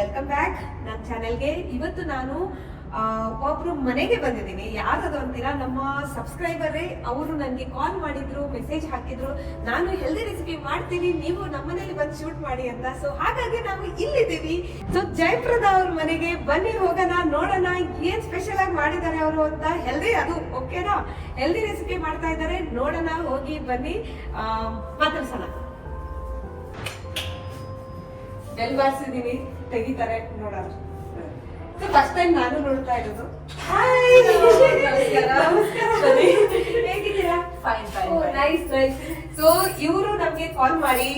Welcome back ನನ್ನ ಚಾನೆಲ್ಗೆ ಇವತ್ತು ನಾನು ಒಬ್ರು ಮನೆಗೆ ಬಂದಿದ್ದೀನಿ. ಯಾರದು ಅಂತೀರಾ? ನಮ್ಮ ಸಬ್ಸ್ಕ್ರೈಬರೇ ಅವರು ನನಗೆ ಕಾಲ್ ಮಾಡಿದ್ರು ಮೆಸೇಜ್ ಹಾಕಿದ್ರು. ನಾನು ಹೆಲ್ದಿ ರೆಸಿಪಿ ಮಾಡ್ತೀನಿ, ನೀವು ನಮ್ಮನೇಲಿ ಬಂದು ಶೂಟ್ ಮಾಡಿ ಅಂತ. ಸೊ ಹಾಗಾಗಿ ನಾವು ಇಲ್ಲಿದ್ದೀವಿ. ಸೊ ಜಯಪ್ರದ ಅವ್ರ ಮನೆಗೆ ಬನ್ನಿ, ಹೋಗೋಣ, ನೋಡೋಣ, ಏನ್ ಸ್ಪೆಷಲ್ ಆಗಿ ಮಾಡಿದ್ದಾರೆ ಅವರು ಅಂತ. ಹೆಲ್ದಿ ಅದು ಓಕೆನಾ ಹೆಲ್ದಿ ರೆಸಿಪಿ ಮಾಡ್ತಾ ಇದ್ದಾರೆ. ನೋಡೋಣ, ಹೋಗಿ, ಬನ್ನಿ. ಮಾತಾಡ್ಸೋಣ. ಬೆಲ್ ಬಾರಿಸಿದೀನಿ ತೆಗಿತಾರೆ ನೋಡೋಣ. ಫಸ್ಟ್ ಟೈಮ್ ನಾನು ನೋಡ್ತಾ ಇರೋದು. ಹೇಗಿದ್ದೀರಾ? Fine, fine. Nice nice so ಇವರು ನಮ್ಗೆ ಕಾಲ್ ಮಾಡಿ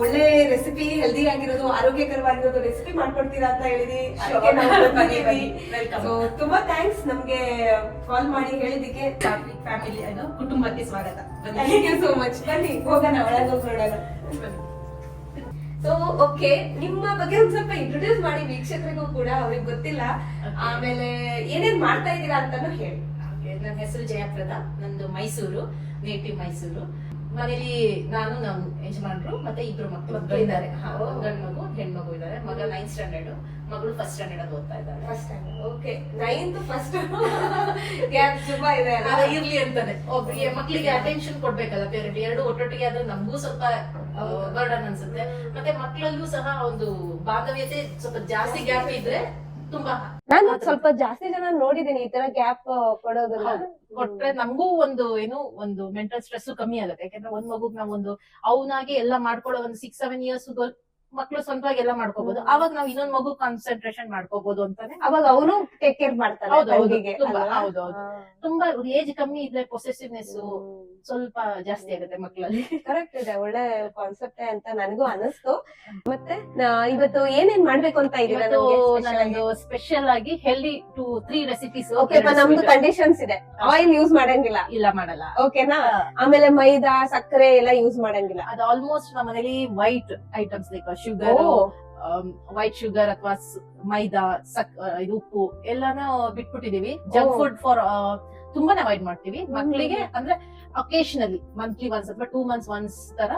ಒಳ್ಳೆ ರೆಸಿಪಿ ಹೆಲ್ದಿ ಆಗಿರೋದು ಆರೋಗ್ಯಕರವಾಗಿರೋದು ರೆಸಿಪಿ ಮಾಡ್ಕೊಡ್ತೀರಾ ಅಂತ ಹೇಳಿದಿ. ಸೊ ತುಂಬಾ ಥ್ಯಾಂಕ್ಸ್ ನಮ್ಗೆ ಕಾಲ್ ಮಾಡಿ ಹೇಳಿದಕ್ಕೆ ಫ್ಯಾಮಿಲಿ ಏನು ಕುಟುಂಬಕ್ಕೆ ಸ್ವಾಗತ. ಥ್ಯಾಂಕ್ ಯು ಸೋ ಮಚ್ ಬನ್ನಿ ಹೋಗೋಣ ಒಳಗೆ. ಸೊ ಓಕೆ ನಿಮ್ಮ ಬಗ್ಗೆ ಒಂದ್ ಸ್ವಲ್ಪ ಇಂಟ್ರೊಡ್ಯೂಸ್ ಮಾಡಿ ವೀಕ್ಷಕರಿಗೂ ಕೂಡ ಅವ್ರಿಗೆ ಗೊತ್ತಿಲ್ಲ. ಆಮೇಲೆ ಏನೇನ್ ಮಾಡ್ತಾ ಇದ್ದೀರಾ ಅಂತಾನು ಹೇಳಿ. ನನ್ನ ಹೆಸರು ಜಯಪ್ರದ ನಂದು ಮೈಸೂರು ನೇಟಿವ್ ಮೈಸೂರು. ಮನೇಲಿ ನಾನು ನಮ್ ಯಜಮಾನ್ರು ಮತ್ತೆ ಇಬ್ರು ಮಕ್ಕಳು ಇದ್ದಾರೆ. ಗಂಡ್ ಮಗು ಹೆಣ್ಮಗು ಇದ್ದಾರೆ. ಮಗ ನೈನ್ತ್ ಸ್ಟ್ಯಾಂಡರ್ಡ್ ಮಗಳು ಫಸ್ಟ್ ಸ್ಟ್ಯಾಂಡರ್ಡ್ ಅಲ್ಲಿ ಓದ್ತಾ ಇದ್ದಾರೆ first okay ninth first gap ತುಂಬಾ ಇದೆ ಅಲ್ಲ? ಇರ್ಲಿ ಅಂತಾನೆ. ಒಬ್ರಿಗೆ ಮಕ್ಕಳಿಗೆ ಅಟೆನ್ಷನ್ ಕೊಡ್ಬೇಕಲ್ಲ ಪೇರೆಂಟ್ ಎರಡು ಒಟ್ಟೊಟ್ಟಿಗೆ ಆದ್ರೆ ನಮಗೂ ಸ್ವಲ್ಪ ಬರ್ಡನ್ ಅನ್ಸುತ್ತೆ. ಮತ್ತೆ ಮಕ್ಕಳಲ್ಲೂ ಸಹ ಒಂದು ಬಾಂಧವ್ಯತೆ ಸ್ವಲ್ಪ ಜಾಸ್ತಿ ಗ್ಯಾಪ್ ಇದ್ರೆ ತುಂಬಾ ನಾನು ಸ್ವಲ್ಪ ಜಾಸ್ತಿ ಜನ ನೋಡಿದೀನಿ ಈ ತರ ಗ್ಯಾಪ್ ಕೊಡೋದನ್ನ ಹೌದು. ಕೊಟ್ರೆ ನಮಗೂ ಒಂದು ಏನು ಒಂದು ಮೆಂಟಲ್ ಸ್ಟ್ರೆಸ್ ಕಮ್ಮಿ ಆಗುತ್ತೆ. ಯಾಕಂದ್ರೆ ಒಂದ್ ಮಗುಗ್ ನಾವ್ ಒಂದು ಅವನಾಗಿ ಎಲ್ಲ ಮಾಡ್ಕೊಳ್ಳೋ ಒಂದು ಸಿಕ್ಸ್ ಸೆವೆನ್ ಇಯರ್ಸ್ ಮಕ್ಳು ಸ್ವಂತವಾಗಿ ಎಲ್ಲ ಮಾಡ್ಕೋಬಹುದು ಅವಾಗ ನಾವು ಇನ್ನೊಂದ್ ಮಗು ಕಾನ್ಸಂಟ್ರೇಷನ್ ಮಾಡ್ಕೋಬಹುದು ಅಂತಾನೆ. ಅವಾಗ ಅವರು ಟೇಕ್ ಕೇರ್ ಮಾಡ್ತಾರೆ. ತುಂಬಾ, ಏಜ್ ಕಮ್ಮಿ ಇದ್ರೆ ಪೊಸೆಸಿವ್ನೆಸ್ ಸ್ವಲ್ಪ ಜಾಸ್ತಿ ಆಗುತ್ತೆ ಮಕ್ಕಳಲ್ಲಿ ಕರೆಕ್ಟ್ ಇದೆ ಒಳ್ಳೆ ಕಾನ್ಸೆಪ್ಟ್ ಅಂತ ನನಗೂ ಅನಿಸ್ತು. ಮತ್ತೆ ಇವತ್ತು ಏನೇನ್ ಮಾಡ್ಬೇಕು ಅಂತ ನಾನೊಂದು ಸ್ಪೆಷಲ್ ಆಗಿ? Healthy two three recipes okay ನಮ್ದು ಕಂಡೀಷನ್ಸ್ ಇದೆ. ಆಯಿಲ್ ಯೂಸ್ ಮಾಡಂಗಿಲ್ಲ. ಇಲ್ಲ ಮಾಡಲ್ಲ. ಓಕೆನಾ ಆಮೇಲೆ ಮೈದಾ ಸಕ್ಕರೆ ಎಲ್ಲ ಯೂಸ್ ಮಾಡಂಗಿಲ್ಲ. ಅದು ಆಲ್ಮೋಸ್ಟ್ ನಮ್ಮ ಮನೇಲಿ white items like sugar white sugar ಅಥವಾ ಮೈದಾ ಸಕ್ ಇದು ಉಪ್ಪು ಎಲ್ಲಾನ ಬಿಟ್ಬಿಟ್ಟಿದೀವಿ. ಜಂಕ್ ಫುಡ್ ಫಾರ್ ತುಂಬಾನೇ ಅವಾಯ್ಡ್ ಮಾಡ್ತೀವಿ. ಮಕ್ಕಳಿಗೆ ಅಂದ್ರೆ ಅಕೇಶನಲಿ ಮಂತ್ಲಿ ಒನ್ಸ್ ಅಥವಾ ಟೂ ಮಂತ್ಸ್ ಒನ್ಸ್ ತರ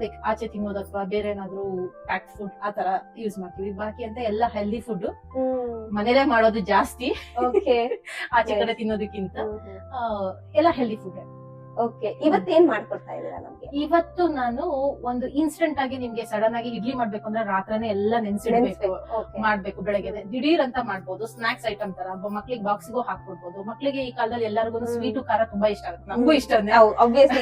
ಲೈಕ್ ಆಚೆ ತಿನ್ನೋದು ಅಥವಾ ಬೇರೆ ಏನಾದ್ರು ಪ್ಯಾಕ್ ಫುಡ್ ಆ ತರ ಯೂಸ್ ಮಾಡ್ತೀವಿ. ಬಾಕಿ ಅಂತ ಎಲ್ಲ ಹೆಲ್ದಿ ಫುಡ್ ಮನೇಲೆ ಮಾಡೋದು ಜಾಸ್ತಿ. ಆಚೆ ಕಡೆ ತಿನ್ನೋದಕ್ಕಿಂತ ಎಲ್ಲ ಹೆಲ್ದಿ ಫುಡ್ ಓಕೆ ಇವತ್ತೇನ್ ಮಾಡ್ಕೊಡ್ತಾ ಇದೀರಾ ನಮ್ಗೆ? ಇವತ್ತು ನಾನು ಒಂದು ಇನ್ಸ್ಟೆಂಟ್ ಆಗಿ ನಿಮ್ಗೆ ಸಡನ್ ಆಗಿ ಇಡ್ಲಿ ಮಾಡ್ಬೇಕು ಅಂದ್ರೆ ರಾತ್ರನೇ ಎಲ್ಲ ನೆನ್ಸಿಡ್ಬೇಕು. ಮಾಡ್ಬೇಕು ಬೆಳಗ್ಗೆ ದಿಢೀರ್ ಅಂತ ಮಾಡ್ಬೋದು ಸ್ನಾಕ್ಸ್ ಐಟಮ್ ತರ. ಮಕ್ಳಿಗೆ ಬಾಕ್ಸ್ಗೂ ಹಾಕ್ಬಿಡ್ಬೋದು ಮಕ್ಳಿಗೆ ಈ ಕಾಲದಲ್ಲಿ ಎಲ್ಲರಿಗೂ ಸ್ವೀಟ್ ಖಾರ ತುಂಬಾ ಇಷ್ಟ ಆಗುತ್ತೆ. ನಮಗೂ